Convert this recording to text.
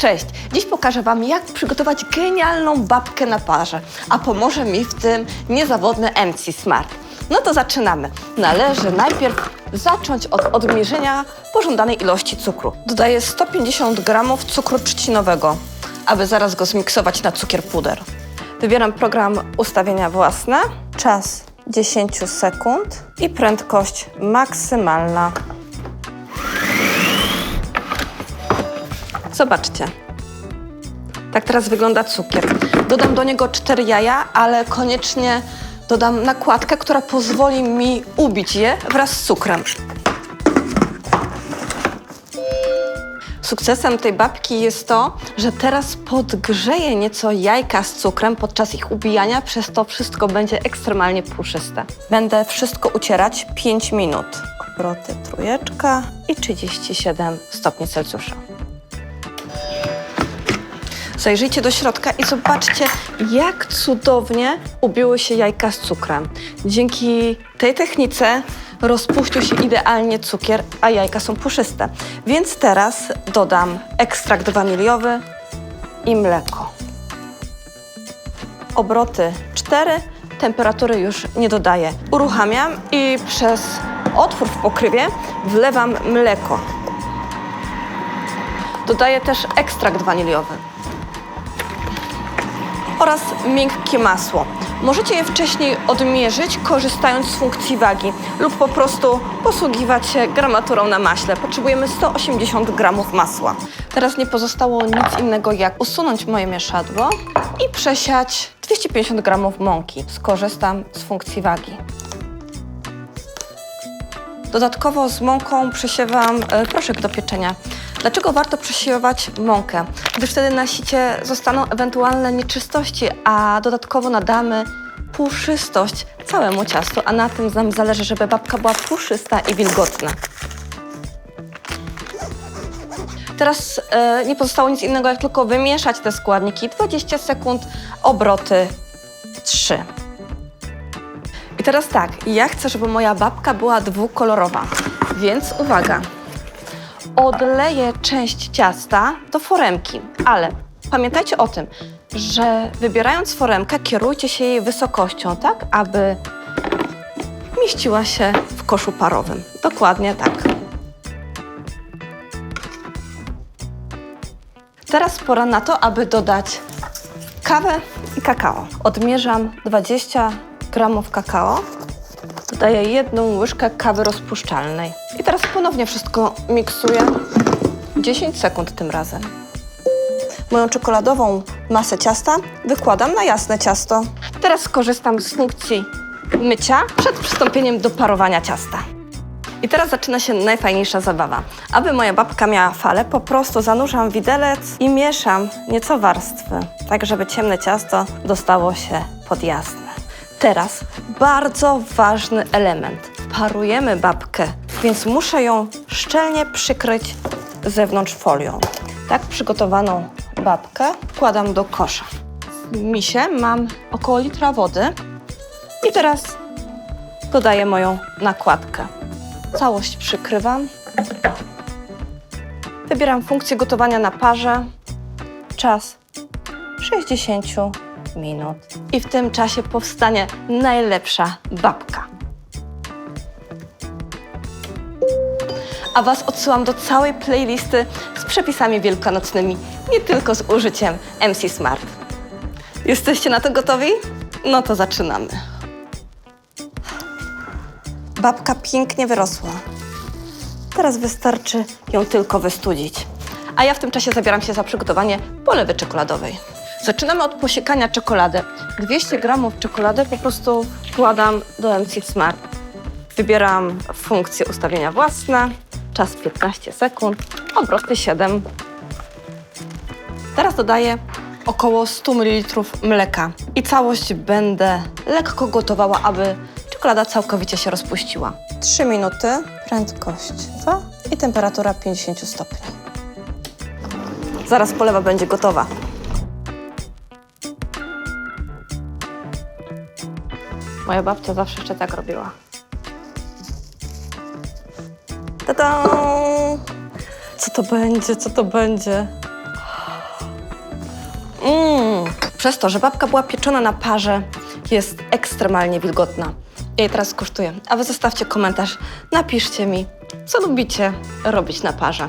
Cześć! Dziś pokażę Wam, jak przygotować genialną babkę na parze, a pomoże mi w tym niezawodny MC Smart. No to zaczynamy. Należy najpierw zacząć od odmierzenia pożądanej ilości cukru. Dodaję 150 g cukru trzcinowego, aby zaraz go zmiksować na cukier puder. Wybieram program ustawienia własne, czas 10 sekund i prędkość maksymalna. Zobaczcie. Tak teraz wygląda cukier. Dodam do niego cztery jaja, ale koniecznie dodam nakładkę, która pozwoli mi ubić je wraz z cukrem. Sukcesem tej babki jest to, że teraz podgrzeję nieco jajka z cukrem podczas ich ubijania, przez to wszystko będzie ekstremalnie puszyste. Będę wszystko ucierać 5 minut. Obroty trójeczka i 37 stopni Celsjusza. Zajrzyjcie do środka i zobaczcie, jak cudownie ubiły się jajka z cukrem. Dzięki tej technice rozpuścił się idealnie cukier, a jajka są puszyste. Więc teraz dodam ekstrakt waniliowy i mleko. Obroty 4, temperatury już nie dodaję. Uruchamiam i przez otwór w pokrywie wlewam mleko. Dodaję też ekstrakt waniliowy oraz miękkie masło. Możecie je wcześniej odmierzyć, korzystając z funkcji wagi lub po prostu posługiwać się gramaturą na maśle. Potrzebujemy 180 gramów masła. Teraz nie pozostało nic innego jak usunąć moje mieszadło i przesiać 250 gramów mąki. Skorzystam z funkcji wagi. Dodatkowo z mąką przesiewam e, proszek do pieczenia. Dlaczego warto przesiewać mąkę? Gdyż wtedy na sicie zostaną ewentualne nieczystości, a dodatkowo nadamy puszystość całemu ciastu, a na tym nam zależy, żeby babka była puszysta i wilgotna. Teraz e, nie pozostało nic innego, jak tylko wymieszać te składniki. 20 sekund, obroty 3. I teraz tak, ja chcę, żeby moja babka była dwukolorowa, więc uwaga. Odleję część ciasta do foremki, ale pamiętajcie o tym, że wybierając foremkę, kierujcie się jej wysokością, tak aby mieściła się w koszu parowym. Dokładnie tak. Teraz pora na to, aby dodać kawę i kakao. Odmierzam 20 gramów kakao. Dodaję jedną łyżkę kawy rozpuszczalnej. I teraz ponownie wszystko miksuję. 10 sekund tym razem. Moją czekoladową masę ciasta wykładam na jasne ciasto. Teraz skorzystam z funkcji mycia przed przystąpieniem do parowania ciasta. I teraz zaczyna się najfajniejsza zabawa. Aby moja babka miała falę, po prostu zanurzam widelec i mieszam nieco warstwy, tak żeby ciemne ciasto dostało się pod jasne. Teraz bardzo ważny element. Parujemy babkę, więc muszę ją szczelnie przykryć zewnątrz folią. Tak przygotowaną babkę wkładam do kosza. W misie mam około litra wody i teraz dodaję moją nakładkę. Całość przykrywam. Wybieram funkcję gotowania na parze. Czas 60 minut. I w tym czasie powstanie najlepsza babka. A Was odsyłam do całej playlisty z przepisami wielkanocnymi, nie tylko z użyciem MC Smart. Jesteście na to gotowi? No to zaczynamy. Babka pięknie wyrosła. Teraz wystarczy ją tylko wystudzić. A ja w tym czasie zabieram się za przygotowanie polewy czekoladowej. Zaczynamy od posiekania czekolady. 200 gramów czekolady po prostu wkładam do MC Smart. Wybieram funkcję ustawienia własne, czas 15 sekund, obroty 7. Teraz dodaję około 100 ml mleka i całość będę lekko gotowała, aby czekolada całkowicie się rozpuściła. 3 minuty, prędkość 2 i temperatura 50 stopni. Zaraz polewa będzie gotowa. Moja babcia zawsze jeszcze tak robiła. Tada! Co to będzie? Co to będzie? Mm. Przez to, że babka była pieczona na parze, jest ekstremalnie wilgotna. Ja jej teraz skosztuję. A wy zostawcie komentarz. Napiszcie mi, co lubicie robić na parze.